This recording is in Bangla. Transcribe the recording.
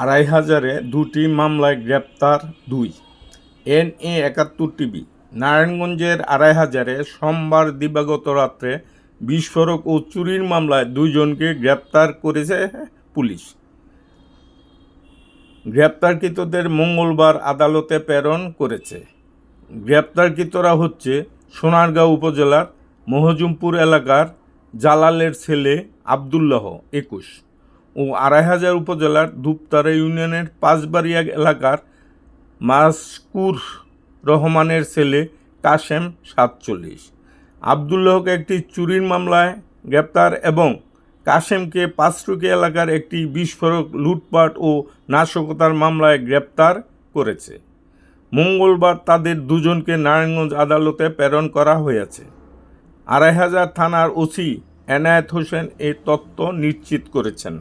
আড়াই হাজারে দুটি মামলায় গ্রেপ্তার দুই। এন এ একাত্তর টিভি, নারায়ণগঞ্জের আড়াই হাজারে সোমবার দিবাগত রাত্রে বিস্ফোরক ও চুরির মামলায় দুইজনকে গ্রেপ্তার করেছে পুলিশ। গ্রেপ্তারকৃতদের মঙ্গলবার আদালতে প্রেরণ করেছে। গ্রেপ্তারকৃতরা হচ্ছে সোনারগাঁও উপজেলার মহজুমপুর এলাকার জালালের ছেলে আবদুল্লাহ একুশ। ও আড়াই হাজার উপজেলার ধূপতারা ইউনিয়নের পাঁচবাড়িয়া এলাকার মাসকুর রহমানের ছেলে কাশেম সাতচল্লিশ। আবদুল্লাহকে একটি চুরির মামলায় গ্রেপ্তার এবং কাশেমকে পাঁচটুকি এলাকার একটি বিস্ফোরক, লুটপাট ও নাশকতার মামলায় গ্রেপ্তার করেছে। মঙ্গলবার তাদের দুজনকে নারায়ণগঞ্জ আদালতে প্রেরণ করা হয়েছে। আড়াই হাজার থানার ওসি এনায়েত হোসেন এই তথ্য নিশ্চিত করেছেন।